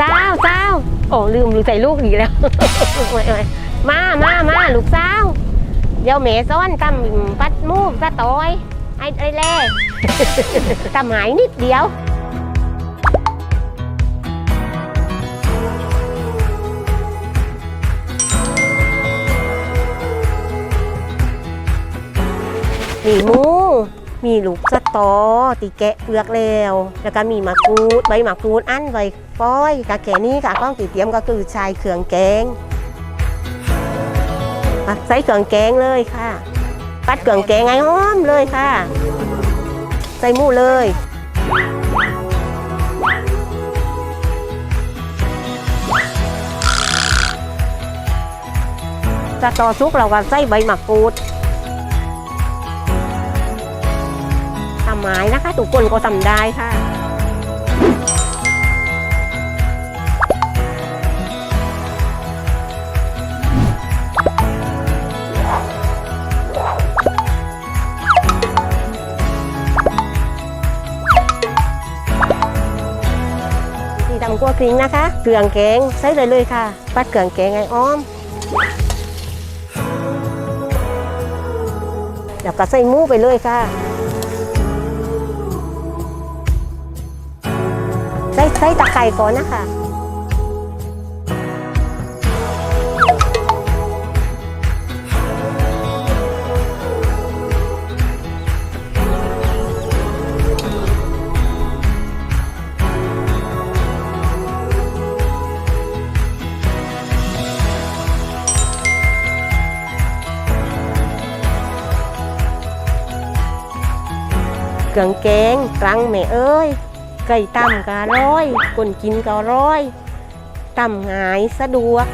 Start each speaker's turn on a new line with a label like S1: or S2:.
S1: สาวสาวโอ้ลืมลืมใส่ลูกอีแล้วมามามาลูกสาวเดี๋ยวแม่ซ้อนตำปัดมูกสะตอยให้ไอ้แล่ตำหายนิดเดียวมีหมู มีลูกสะตอตีแกะเปลือกแล้ว แล้วก็มีมะกรูดใบมะกรูดอันใบฟอยกะแค่นี้ค่ะก้องตีเตรียมก็คือชายเครื่องแกงใส่เครื่องแกงเลยค่ะปัดเครื่องแกงไงหอมเลยค่ะ ใส่หมูเลยสะตอซุกเราก็ใส่ใบมะกรูด ไม้นะคะ ทุกคนก็ทำได้ค่ะนี่ทำกัวกริ้งนะคะเครื่องแกงใส่เลยเลยค่ะ ปัดเครื่องแกงไอ้อ้อมเดี๋ยวก็ใส่หมูไปเลยค่ะ ใส่ใส่ตะไคร้ก่อนนะคะเครื่องแกงกลางแม่เอ้ย ไก่ตำก็อร้อยคนกินก็อร้อยตำหายสะดวก